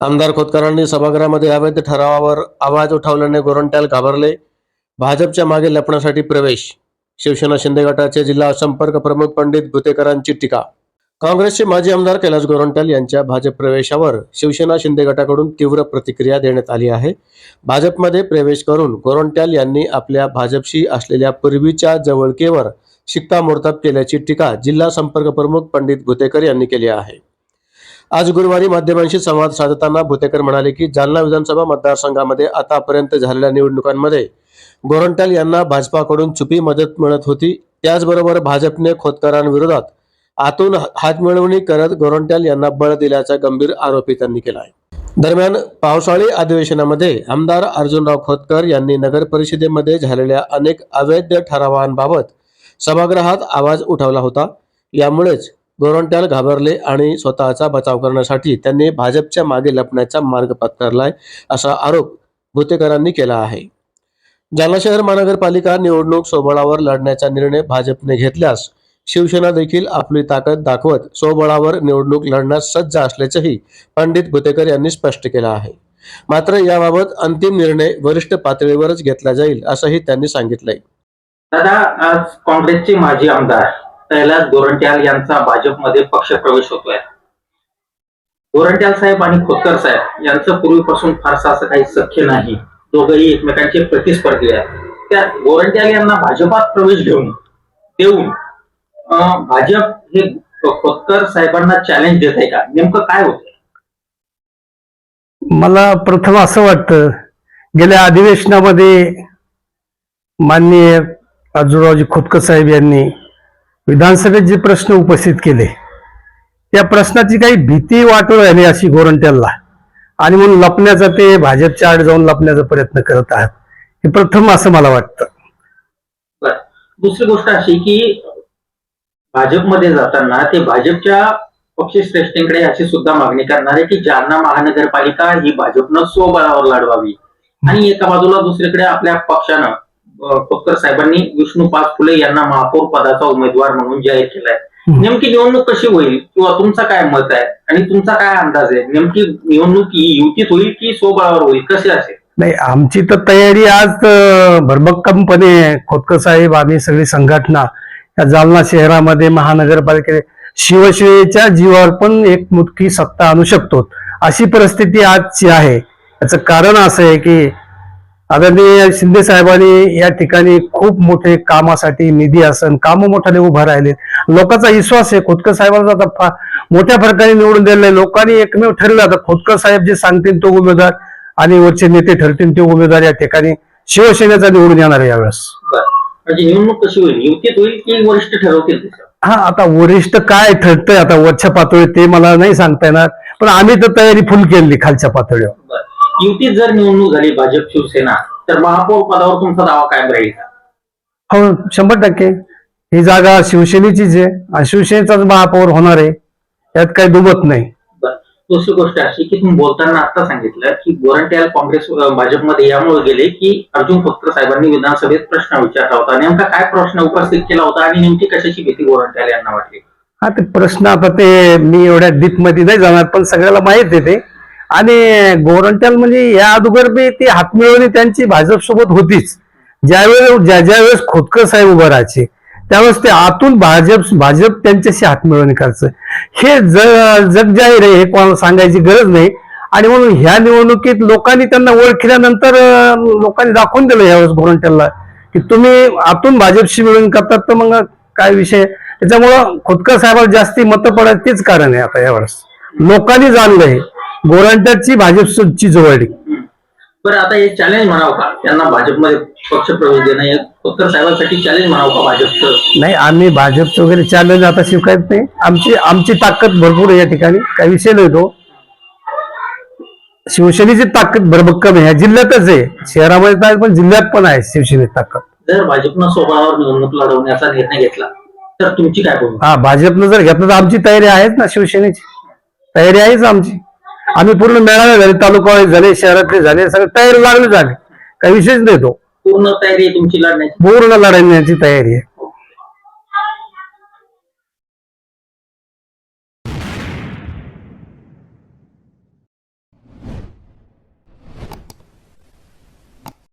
आमदार खोतकरांनी सभागृहामध्ये अवैध ठरावावर आवाज उठवल्याने गोरंट्याल घाबरले. भाजपच्या मागे लपण्यासाठी प्रवेश. शिवसेना शिंदे गटाचे जिल्हा संपर्क प्रमुख पंडित भुतेकरांची टीका. काँग्रेसचे माजी आमदार कैलास गोरंट्याल यांच्या भाजप प्रवेशावर शिवसेना शिंदे गटाकडून तीव्र प्रतिक्रिया देण्यात आली आहे. भाजपमध्ये प्रवेश करून गोरंट्याल यांनी आपल्या भाजपशी असलेल्या पूर्वीच्या जवळकेवर शिक्कामोर्तब केल्याची टीका जिल्हा संपर्क प्रमुख पंडित भुतेकर यांनी केली आहे. आज गुरुवारी माध्यमांशी संवाद साधताना भुतेकर म्हणाले की जालना विधानसभा मतदारसंघामध्ये आतापर्यंत झालेल्या निवडणुकांमध्ये गोरंट्याल यांना भाजपाकडून चुपी मदत मिळत होती. त्याचबरोबर भाजपने खोतकरांविरोधात आतून हातमिळवणी करत गोरंट्याल यांना बळ दिल्याचा गंभीर आरोपही त्यांनी केला आहे. दरम्यान पावसाळी अधिवेशनामध्ये आमदार अर्जुनराव खोतकर यांनी नगर परिषदेमध्ये झालेल्या अनेक अवैध ठरावांबाबत सभागृहात आवाज उठवला होता. यामुळेच गोरंट्याल घाबरले आणि स्वतःचा बचाव करण्यासाठी त्यांनी भाजपच्या मागे लपण्याचा मार्ग पत्करलाय असा आरोप भुतेकरांनी केला आहे. जालना शहर महानगरपालिका निवडणूक सोबळावर लढण्याचा निर्णय भाजपने घेतल्यास शिवसेना देखील आपली ताकद दाखवत सोबळावर निवडणूक लढण्यास सज्ज असल्याचंही पंडित भुतेकर यांनी स्पष्ट केलं आहे. मात्र याबाबत अंतिम निर्णय वरिष्ठ पातळीवरच घेतला जाईल असंही त्यांनी सांगितलंय. दादा आज काँग्रेसचे माजी आमदार कैलास गोरंट्याल यांचा भाजपमध्ये पक्ष प्रवेश होतोय. गोरंट्याल साहेब आणि खोतकर साहेब यांचं पूर्वीपासून फारसं असं काही सख्य नाही. दोघंही एकमेकांचे प्रतिस्पर्धी आहेत. त्या गोरंट्याल यांना भाजपात प्रवेश घेऊन देऊन भाजप हे खोतकर साहेबांना चॅलेंज देत आहे का? नेमकं काय होतंय? मला प्रथम असं वाटतं गेल्या अधिवेशनामध्ये माननीय अर्जुनरावजी खोतकर साहेब यांनी विधानसभेत जे प्रश्न उपस्थित केले त्या प्रश्नाची काही भीती वाटू राहिली अशी गोरंट्याला. आणि म्हणून लपण्याचा ते भाजपच्या आड जाऊन लपण्याचा प्रयत्न करत आहेत. हे प्रथम असं मला वाटतं. दुसरी गोष्ट अशी की भाजपमध्ये जाताना ते भाजपच्या पक्षश्रेष्ठींकडे अशी सुद्धा मागणी करणार आहे की जालना महानगरपालिका ही भाजपनं स्वबळावर लढवावी. आणि एका बाजूला दुसरीकडे आपल्या पक्षानं खोतकर साहेबांनी विष्णुपाद फुले यांना महापौर पदाचा उमेदवार म्हणून जाहीर केलाय. नेमकी निवडणूक कशी होईल? किंवा तुमचा काय मत आहे? आणि तुमचा काय अंदाज आहे? नेमकी निवडणूक ही युतीत होईल की स्वबळावर होईल? कशी असेल? नाही आमची तर तयारी आज भरभक्कमपणे खोतकर साहेब आम्ही सगळी संघटना या जालना शहरामध्ये महानगरपालिके शिवसेनेच्या जीवावर पण एक मुठकी सत्ता आणू शकतो. अशी परिस्थिती आजची आहे. याचं कारण असं आहे की आदरणीय शिंदे साहेबांनी या ठिकाणी खूप मोठे कामासाठी निधी असन कामं मोठाले उभा राहिले लोकांचा विश्वास आहे खोतकर साहेबांचा आता मोठ्या फरकाने निवडून दिलेलं लोकांनी एकमेव ठरलं आता खोतकर साहेब जे सांगतील तो उमेदवार आणि वरचे नेते ठरतील ते उमेदवार या ठिकाणी शिवसेनेचा निवडून येणार आहे यावेळेस. म्हणजे निवडणूक कशी होईल युतीत होईल की वरिष्ठ ठरवतील? हा आता वरिष्ठ काय ठरतंय आता वरच्या पातळीत ते मला नाही सांगता येणार पण आम्ही तर तयारी फुल केली खालच्या पातळीवर. युतीत जर निवडणूक झाली भाजप शिवसेना तर महापौर पदावर तुमचा दावा कायम राहील का? हो शंभर टक्के. ही जागा शिवसेनेचीच आहे आणि शिवसेनेचाच महापौर होणार आहे. यात काही दुमत नाही. दुसरी गोष्ट अशी की तुम्ही बोलताना आता सांगितलं की गोरंट्याल काँग्रेस भाजपमध्ये यामुळे गेले की अर्जुन खोतकर साहेबांनी विधानसभेत प्रश्न विचारला होता. नेमका काय प्रश्न उपस्थित केला होता आणि नेमकी कशाची भीती गोरंट्याल यांना वाटली? हा ते प्रश्न आता ते मी एवढ्या डीपमध्ये नाही जाणार पण सगळ्याला माहीत आहे ते. आणि गोरंट्याल म्हणजे या अगोदर बी ती हातमिळवणी त्यांची भाजप सोबत होतीच. ज्यावेळेस ज्या ज्यावेळेस खोतकर साहेब उभं राहायचे त्यावेळेस ते आतून भाजप भाजप त्यांच्याशी हातमिळवणी करायचं. हे जग जग जाहीर आहे हे कोणाला सांगायची गरज नाही. आणि म्हणून ह्या निवडणुकीत लोकांनी त्यांना ओळखल्यानंतर लोकांनी दाखवून दिलं यावेळेस गोरंट्याला की तुम्ही आतून भाजपशी मिळून करतात तर मग काय विषय? त्याच्यामुळं खोतकर साहेबाला जास्ती मतं पडायचं तेच कारण आहे आता यावेळेस. लोकांनी जाणलंय. गोरंट्याची भाजपची जवळी हम्म. बरं आता हे चॅलेंज म्हणावं का? त्यांना भाजपमध्ये पक्ष प्रवेश देणं हे खोतकर साहेबांसाठी चॅलेंज म्हणावं का भाजपचं? नाही आम्ही भाजपचं वगैरे चॅलेंज आता स्वीकारत नाही. आमची आमची ताकद भरपूर आहे या ठिकाणी. काही विषय नाही तो. शिवसेनेची ताकद भरभक्कम आहे. ह्या जिल्ह्यातच आहे. शहरामध्ये तर पण जिल्ह्यात पण आहे शिवसेनेची ताकद. जर भाजपनं स्वबळावर निवडणूक लढवण्याचा निर्णय घेतला तर तुमची काय हा भाजपनं जर घेतलं तर आमची तयारी आहेच ना शिवसेनेची. तयारी आहेच आमची. आम्ही पूर्ण मेळावे झाले तालुका झाले शहरातले झाले सगळे तयारी लागले झाले. काही विषयच नाही तो. पूर्ण तयारी आहे तुमची लढण्याची? पूर्ण लढण्याची तयारी आहे.